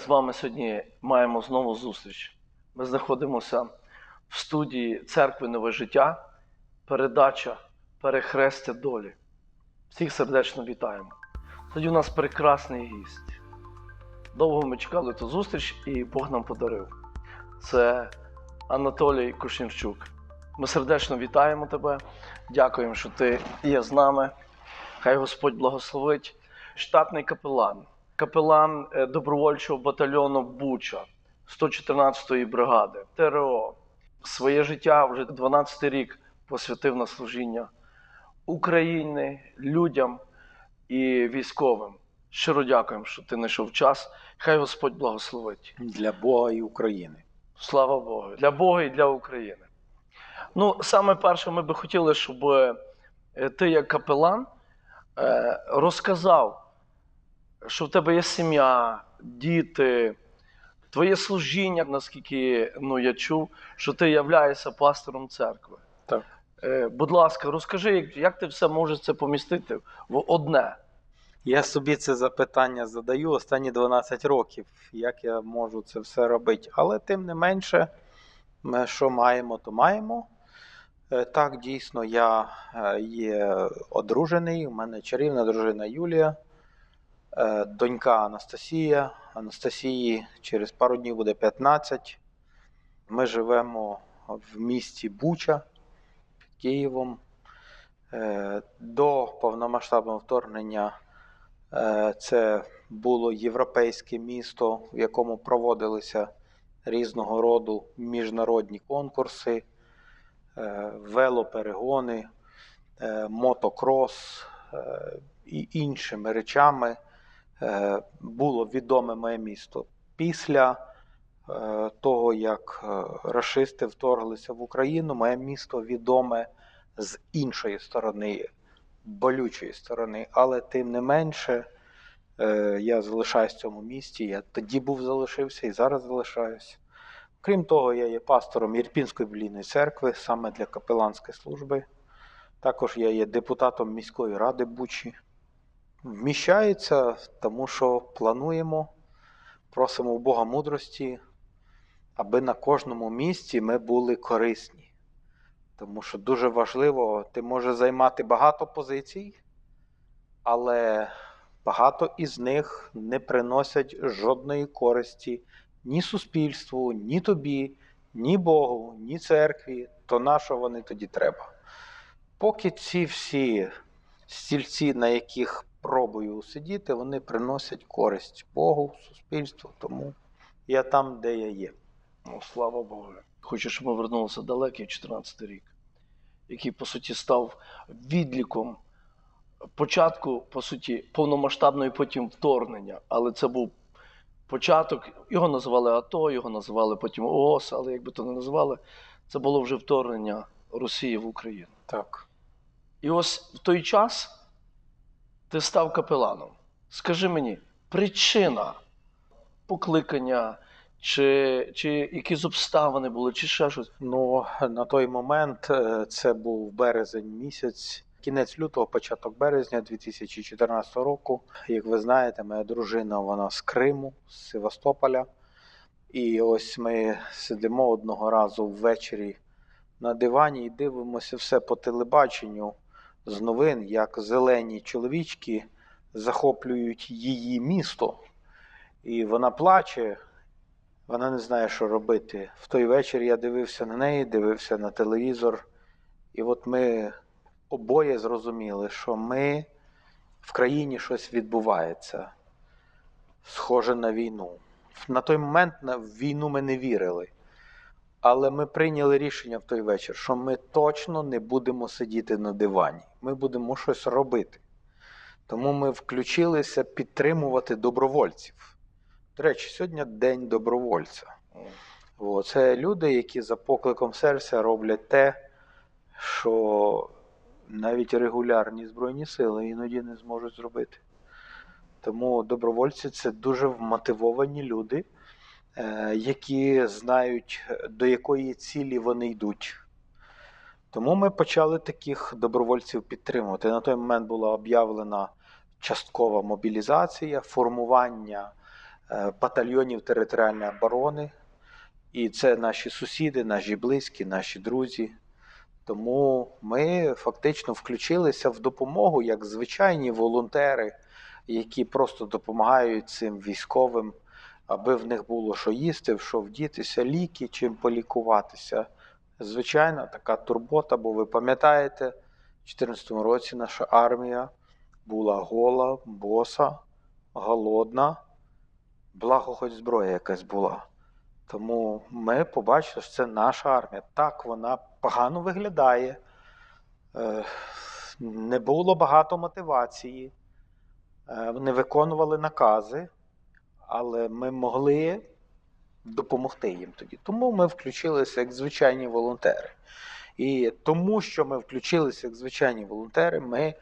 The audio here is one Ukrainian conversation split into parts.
з вами сьогодні маємо знову зустріч. Ми знаходимося в студії церкви Нове життя, передача Перехрестя долі. Всіх сердечно вітаємо. Сьогодні у нас прекрасний гість. Довго ми чекали ту зустріч, і Бог нам подарив. Це Анатолій Кушнірчук. Ми сердечно вітаємо тебе. Дякуємо, що ти є з нами. Хай Господь благословить. Штатний капелан, капелан е, добровольчого батальйону Буча 114-ї бригади, ТРО. Своє життя вже 12 рік посвятив на служіння Україні, людям і військовим. Щиро дякуємо, що ти знайшов час. Хай Господь благословить. для Бога і України. Слава Богу, для Бога і для України. Ну, саме перше, ми би хотіли, щоб е, ти, як капелан, е, розказав, що в тебе є сім'я, діти, твоє служіння, наскільки ну, я чув, що ти являєшся пастором церкви. Так. Е, Будь ласка, розкажи, як, як ти все можеш це помістити в одне. Я собі це запитання задаю останні 12 років, як я можу це все робити. Але тим не менше, ми що маємо, то маємо. Е, Так, дійсно, я е, є одружений, у мене чарівна дружина Юлія, донька Анастасія. Анастасії через пару днів буде 15. Ми живемо в місті Буча під Києвом. Е, До повномасштабного вторгнення Е, Це було європейське місто, в якому проводилися різного роду міжнародні конкурси, е, велоперегони, е, мотокрос е, і іншими речами. Е, Було відоме моє місто. Після е, того, як е, рашисти вторглися в Україну, моє місто відоме з іншої сторони болючої сторони, але тим не менше я залишаюсь в цьому місті. Я тоді був залишився і зараз залишаюсь. Крім того, я є пастором Єрпінської біблійної церкви саме для капеланської служби. Також я є депутатом міської ради Бучі. Вміщається, тому що плануємо, просимо у Бога мудрості, аби на кожному місці ми були корисні. Тому що дуже важливо, ти можеш займати багато позицій, але багато із них не приносять жодної користі ні суспільству, ні тобі, ні Богу, ні церкві. То на що вони тоді треба? Поки ці всі стільці, на яких пробую сидіти, вони приносять користь Богу, суспільству, тому я там, де я є. Ну, слава Богу. Хочу, щоб ми вернулися далекий 14 рік, який, по суті, став відліком початку, по суті, повномасштабної потім вторгнення. Але це був початок, його називали АТО, його називали потім ООС, але як би то не називали, це було вже вторгнення Росії в Україну. Так. І ось в той час ти став капеланом. Скажи мені, причина покликання, чи, чи якісь обставини були, чи ще щось. Ну, на той момент е, це був березень місяць, кінець лютого, початок березня 2014 року. Як ви знаєте, моя дружина вона з Криму, з Севастополя. І ось ми сидимо одного разу ввечері на дивані і дивимося все по телебаченню з новин, як зелені чоловічки захоплюють її місто. І вона плаче, вона не знає, що робити. В той вечір я дивився на неї, дивився на телевізор, і от ми обоє зрозуміли, що ми в країні щось відбувається, схоже на війну. На той момент на війну ми не вірили. Але ми прийняли рішення в той вечір, що ми точно не будемо сидіти на дивані. Ми будемо щось робити. Тому ми включилися підтримувати добровольців. До речі, сьогодні День добровольця. Це люди, які за покликом серця роблять те, що навіть регулярні Збройні сили іноді не зможуть зробити. Тому добровольці це дуже вмотивовані люди, які знають, до якої цілі вони йдуть. Тому ми почали таких добровольців підтримувати. На той момент була об'явлена часткова мобілізація, формування е, батальйонів територіальної оборони. І це наші сусіди, наші близькі, наші друзі. Тому ми фактично включилися в допомогу як звичайні волонтери, які просто допомагають цим військовим, аби в них було що їсти, що вдітися, ліки, чим полікуватися. Звичайно, така турбота, бо ви пам'ятаєте, в 2014 році наша армія була гола, боса, голодна, благо хоч зброя якась була. Тому ми побачили, що це наша армія. Так, вона погано виглядає. Е, Не було багато мотивації. Е, Вони виконували накази, але ми могли допомогти їм тоді. Тому ми включилися як звичайні волонтери. І тому, що ми включилися як звичайні волонтери, ми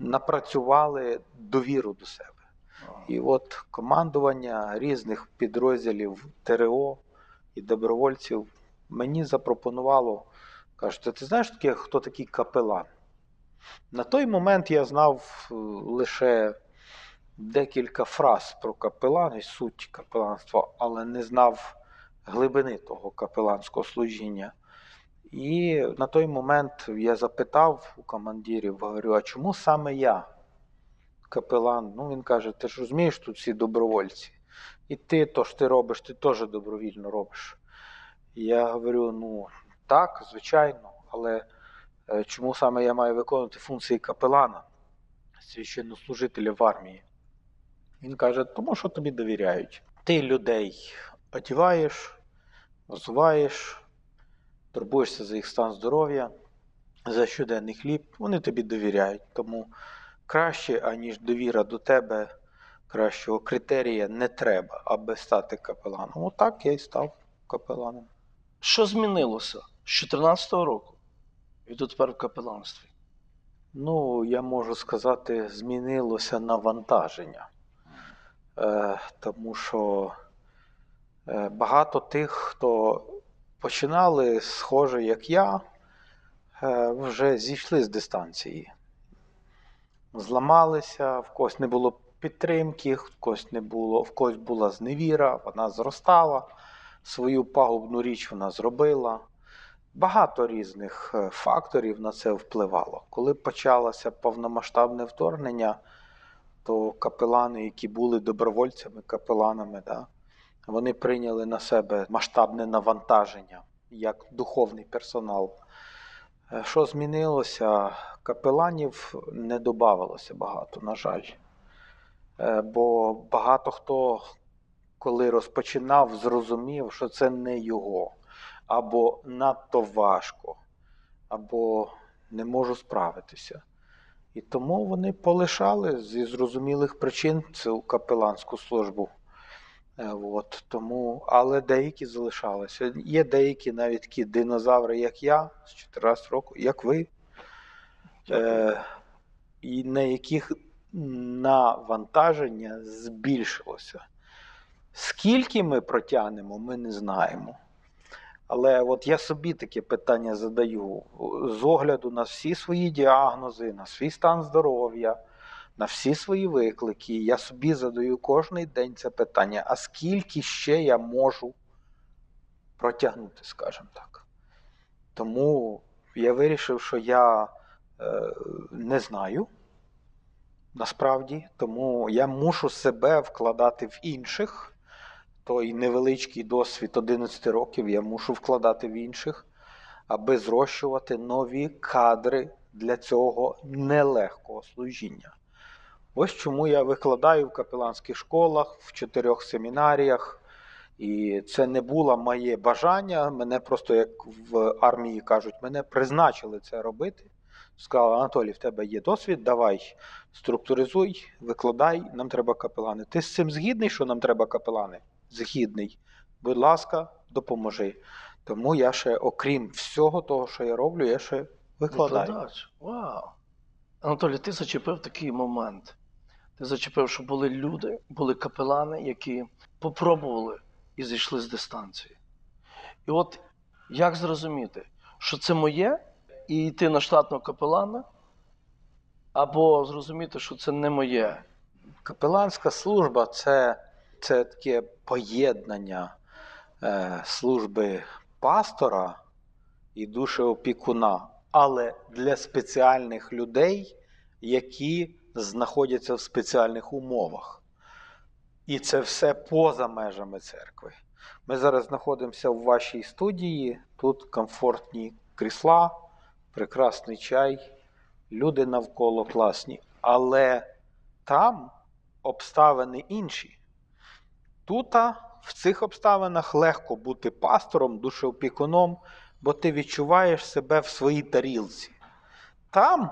напрацювали довіру до себе. І от командування різних підрозділів ТРО і добровольців мені запропонувало, кажуть, ти знаєш таке, хто такий капелан? На той момент я знав е, лише декілька фраз про капелан суть капеланства, але не знав глибини того капеланського служіння. І на той момент я запитав у командирів, говорю, а чому саме я? капелан. Ну, він каже: ти ж розумієш, тут всі добровольці. І ти то ж ти робиш, ти теж добровільно робиш. Я говорю: ну так, звичайно, але е, чому саме я маю виконувати функції капелана, священнослужителя в армії? Він каже, тому що тобі довіряють. Ти людей одіваєш, взуваєш, турбуєшся за їх стан здоров'я, за щоденний хліб, вони тобі довіряють. Тому краще, аніж довіра до тебе, кращого критерія не треба, аби стати капеланом. Отак я і став капеланом. Що змінилося з 2014 року і дотепер в капеланстві? Ну, я можу сказати, змінилося навантаження. Е, тому що е, багато тих, хто починали схоже, як я, е, вже зійшли з дистанції. Зламалися, в когось не було підтримки, в когось не було, в когось була зневіра, вона зростала, свою пагубну річ вона зробила. Багато різних факторів на це впливало. Коли почалося повномасштабне вторгнення, то капелани, які були добровольцями, капеланами, да, вони прийняли на себе масштабне навантаження як духовний персонал. Е, Що змінилося? Капеланів не додавалося багато, на жаль. Е, Бо багато хто, коли розпочинав, зрозумів, що це не його, або надто важко, або не можу справитися. І тому вони полишали зі зрозумілих причин цю капеланську службу. Е, От, тому, але деякі залишалися. Є деякі навіть такі динозаври, як я, з 14 років, як ви, е, і на яких навантаження збільшилося. Скільки ми протягнемо, ми не знаємо. Але от я собі таке питання задаю з огляду на всі свої діагнози, на свій стан здоров'я, на всі свої виклики. Я собі задаю кожен день це питання: а скільки ще я можу протягнути, скажімо так. Тому я вирішив, що я е, не знаю насправді, тому я мушу себе вкладати в інших. Той невеличкий досвід 11 років я мушу вкладати в інших, аби зрощувати нові кадри для цього нелегкого служіння. Ось чому я викладаю в капеланських школах, в чотирьох семінаріях. І це не було моє бажання. Мене просто, як в армії кажуть, мене призначили це робити. Сказали, Анатолій, в тебе є досвід, давай структуризуй, викладай, нам треба капелани. Ти з цим згідний, що нам треба капелани? Згідний. Будь ласка, допоможи. Тому я ще, окрім всього того, що я роблю, я ще викладаю. Викладач. Вау. Анатолій, ти зачепив такий момент. Ти зачепив, що були люди, були капелани, які попробували і зійшли з дистанції. І от як зрозуміти, що це моє, і йти на штатного капелана, або зрозуміти, що це не моє. Капеланська служба це це таке поєднання е, служби пастора і душеопікуна, але для спеціальних людей, які знаходяться в спеціальних умовах. І це все поза межами церкви. Ми зараз знаходимося в вашій студії. Тут комфортні крісла, прекрасний чай, люди навколо класні. Але там обставини інші. Тут в цих обставинах легко бути пастором, душеопікуном, бо ти відчуваєш себе в своїй тарілці. Там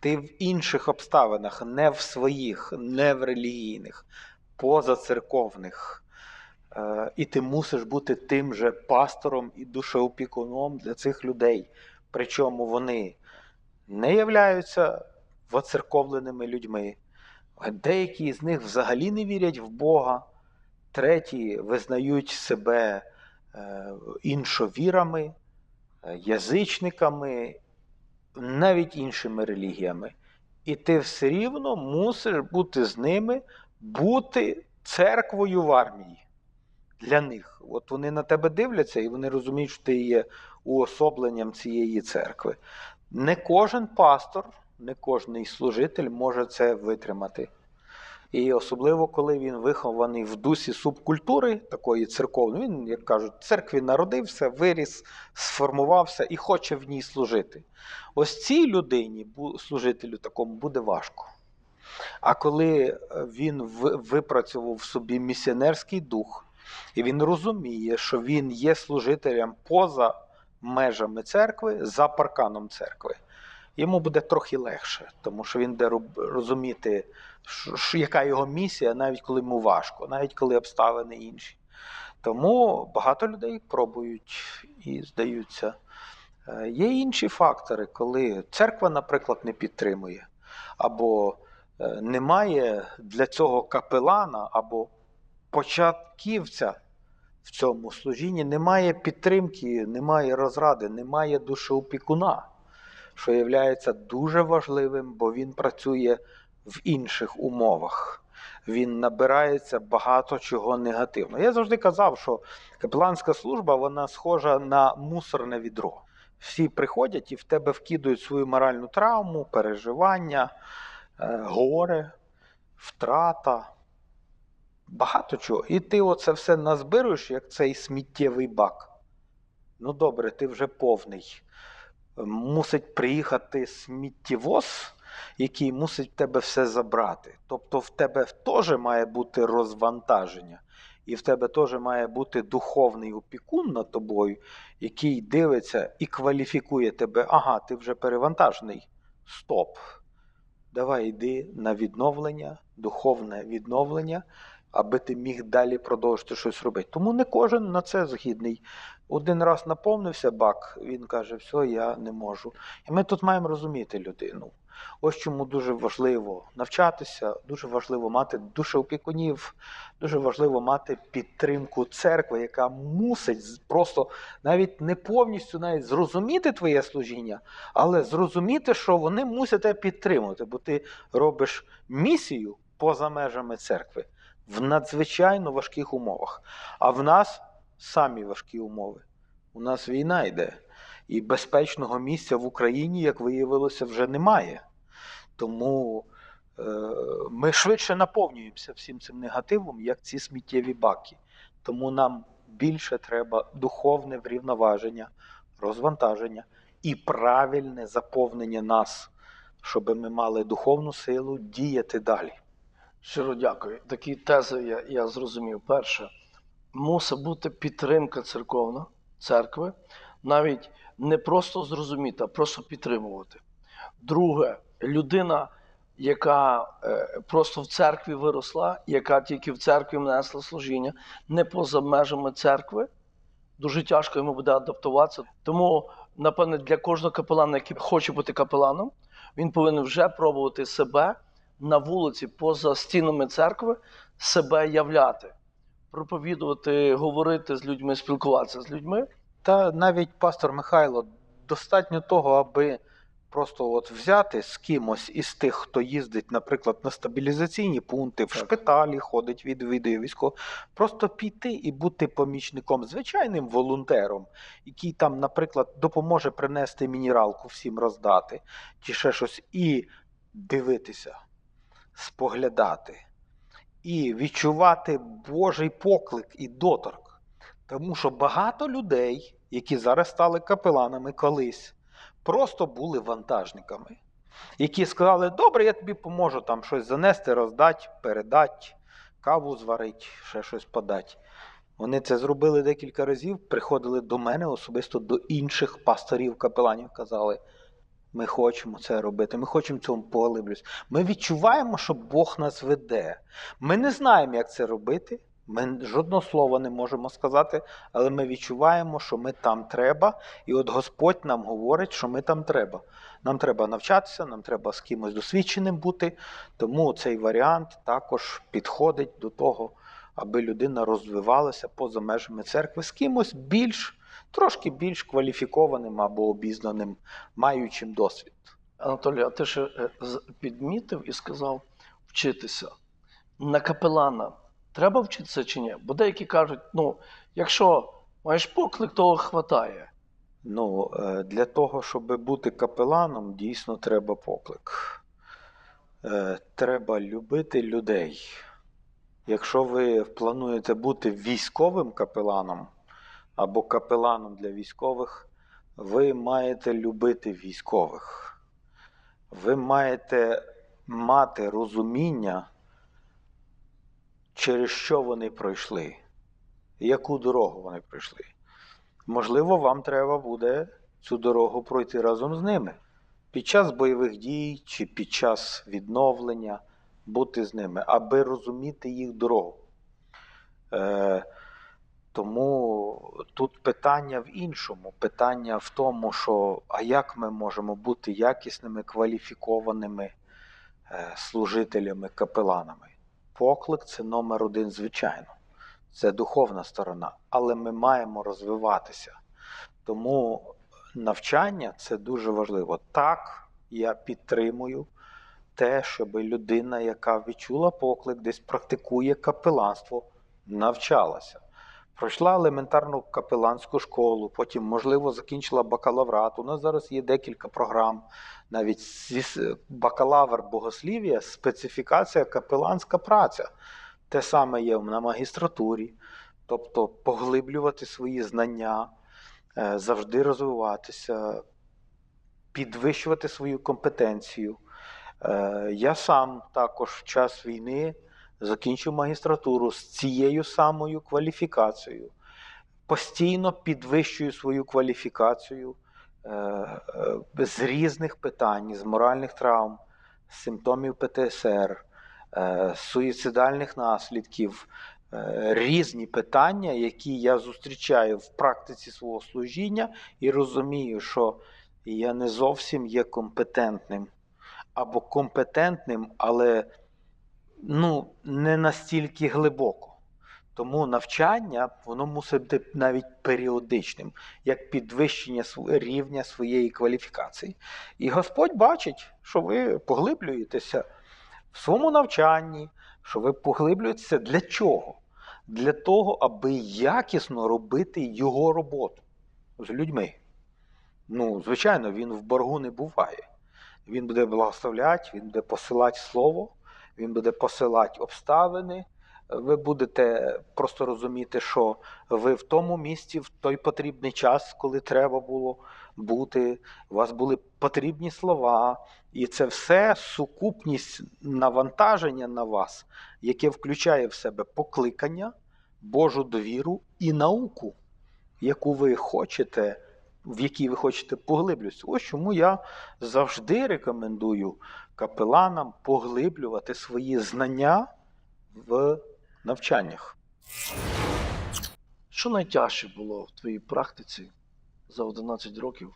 ти в інших обставинах, не в своїх, не в релігійних, позацерковних. Е, І ти мусиш бути тим же пастором і душеопікуном для цих людей. Причому вони не являються воцерковленими людьми. Деякі з них взагалі не вірять в Бога, треті визнають себе е, іншовірами, е, язичниками, навіть іншими релігіями. І ти все рівно мусиш бути з ними, бути церквою в армії для них. От вони на тебе дивляться і вони розуміють, що ти є уособленням цієї церкви. Не кожен пастор, не кожен служитель може це витримати. І особливо, коли він вихований в дусі субкультури такої церковної, він, як кажуть, в церкві народився, виріс, сформувався і хоче в ній служити. Ось цій людині, служителю такому, буде важко. А коли е, він випрацював в собі місіонерський дух, і він розуміє, що він є служителем поза межами церкви, за парканом церкви, йому буде трохи легше, тому що він буде розуміти, яка його місія, навіть коли йому важко, навіть коли обставини інші. Тому багато людей пробують і здаються. Е, Є інші фактори, коли церква, наприклад, не підтримує, або е, немає для цього капелана, або початківця в цьому служінні, немає підтримки, немає розради, немає душеопікуна, що є дуже важливим, бо він працює в інших умовах. Він набирається багато чого негативного. Я завжди казав, що капеланська служба вона схожа на мусорне відро. Всі приходять і в тебе вкидують свою моральну травму, переживання, е, горе, втрата, багато чого. І ти оце все назбируєш, як цей сміттєвий бак. Ну добре, ти вже повний. Мусить приїхати сміттєвоз, який мусить в тебе все забрати. Тобто в тебе теж має бути розвантаження, і в тебе теж має бути духовний опікун над тобою, який дивиться і кваліфікує тебе. Ага, ти вже перевантажений. Стоп. Давай йди на відновлення, духовне відновлення, аби ти міг далі продовжити щось робити. Тому не кожен на це згідний. Один раз наповнився бак, він каже, все, я не можу. І ми тут маємо розуміти людину. Ось чому дуже важливо навчатися, дуже важливо мати душеопікунів, дуже важливо мати підтримку церкви, яка мусить просто навіть не повністю навіть зрозуміти твоє служіння, але зрозуміти, що вони мусять тебе підтримувати, бо ти робиш місію поза межами церкви в надзвичайно важких умовах. А в нас самі важкі умови. У нас війна йде. І безпечного місця в Україні, як виявилося, вже немає. Тому е, ми швидше наповнюємося всім цим негативом, як ці сміттєві баки. Тому нам більше треба духовне врівноваження, розвантаження і правильне заповнення нас, щоб ми мали духовну силу діяти далі. Щиро дякую. Такі тези я, я зрозумів. Перше, мусить бути підтримка церковна, церкви, навіть не просто зрозуміти, а просто підтримувати. Друге, людина, яка е, просто в церкві виросла, яка тільки в церкві внесла служіння, не поза межами церкви, дуже тяжко йому буде адаптуватися. Тому, напевне, для кожного капелана, який хоче бути капеланом, він повинен вже пробувати себе на вулиці, поза стінами церкви, себе являти, проповідувати, говорити з людьми, спілкуватися з людьми. Та навіть пастор Михайло, достатньо того, аби просто от взяти з кимось із тих, хто їздить, наприклад, на стабілізаційні пункти, в Так. шпиталі ходить, відвідує військово, просто піти і бути помічником, звичайним волонтером, який там, наприклад, допоможе принести мінералку всім роздати, чи ще щось, і дивитися, споглядати, і відчувати Божий поклик і доторк. Тому що багато людей, які зараз стали капеланами колись, просто були вантажниками, які сказали: добре, я тобі поможу там щось занести, роздати, передати, каву зварити, ще щось подати. Вони це зробили декілька разів, приходили до мене особисто до інших пасторів, капеланів, казали. Ми хочемо це робити, ми хочемо цьому поглиблюсь. Ми відчуваємо, що Бог нас веде. Ми не знаємо, як це робити. Ми жодного слова не можемо сказати, але ми відчуваємо, що ми там треба, і от Господь нам говорить, що ми там треба. Нам треба навчатися, нам треба з кимось досвідченим бути. Тому цей варіант також підходить до того, аби людина розвивалася поза межами церкви з кимось більш, трошки більш кваліфікованим або обізнаним, маючим досвід. Анатолій, а ти ще е, підмітив і сказав вчитися. На капелана треба вчитися чи ні? Бо деякі кажуть, ну, якщо маєш поклик, того хватає. Ну, е, для того, щоб бути капеланом, дійсно треба поклик. Е, Треба любити людей. Якщо ви плануєте бути військовим капеланом або капеланом для військових, ви маєте любити військових. Ви маєте мати розуміння, через що вони пройшли, яку дорогу вони пройшли. Можливо, вам треба буде цю дорогу пройти разом з ними. Під час бойових дій чи під час відновлення бути з ними, аби розуміти їх дорогу. Е, тому тут питання в іншому. Питання в тому, що а як ми можемо бути якісними, кваліфікованими е, служителями, капеланами. Поклик це номер один, звичайно. Це духовна сторона, але ми маємо розвиватися. Тому навчання це дуже важливо. Так, я підтримую те, щоб людина, яка відчула поклик, десь практикує капеланство, навчалася. Пройшла елементарну капеланську школу, потім, можливо, закінчила бакалаврат. У нас зараз є декілька програм, навіть бакалавр богослів'я, специфікація капеланська праця. Те саме є на магістратурі, тобто поглиблювати свої знання, е, завжди розвиватися, підвищувати свою компетенцію. Е, Я сам також в час війни закінчив магістратуру з цією самою кваліфікацією. Постійно підвищую свою кваліфікацію е, е, з різних питань, з моральних травм, з симптомів ПТСР, суїцидальних наслідків, різні питання, які я зустрічаю в практиці свого служіння, і розумію, що я не зовсім є компетентним або компетентним, але ну, не настільки глибоко. Тому навчання воно мусить бути навіть періодичним, як підвищення рівня своєї кваліфікації. І Господь бачить, що ви поглиблюєтеся в своєму навчанні, що ви поглиблюєтеся для чого? Для того, аби якісно робити його роботу з людьми. Ну, звичайно, він в боргу не буває. Він буде благословляти, він буде посилати слово, він буде посилати обставини. Ви будете просто розуміти, що ви в тому місці, в той потрібний час, коли треба було бути, у вас були потрібні слова, і це все сукупність навантаження на вас, яке включає в себе покликання, Божу довіру і науку, яку ви хочете, в якій ви хочете поглиблюватися. Ось чому я завжди рекомендую капеланам поглиблювати свої знання в навчаннях. Що найтяжче було в твоїй практиці за 11 років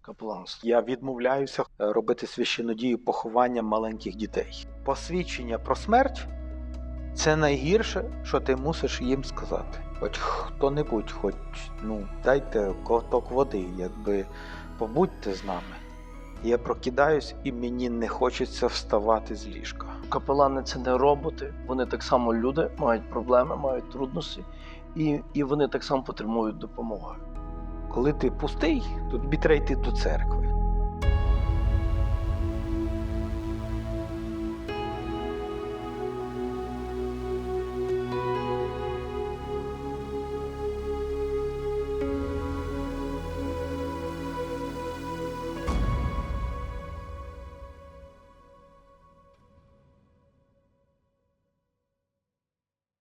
капеланства? Я відмовляюся е, робити священодію поховання маленьких дітей. Посвідчення про смерть це найгірше, що ти мусиш їм сказати. Хоч хто-небудь, хоч ну, дайте ковток води, якби побудьте з нами. Я прокидаюсь і мені не хочеться вставати з ліжка. Капелани це не роботи, вони так само люди, мають проблеми, мають трудності, і, і вони так само потребують допомоги. Коли ти пустий, то тобі треба йти до церкви.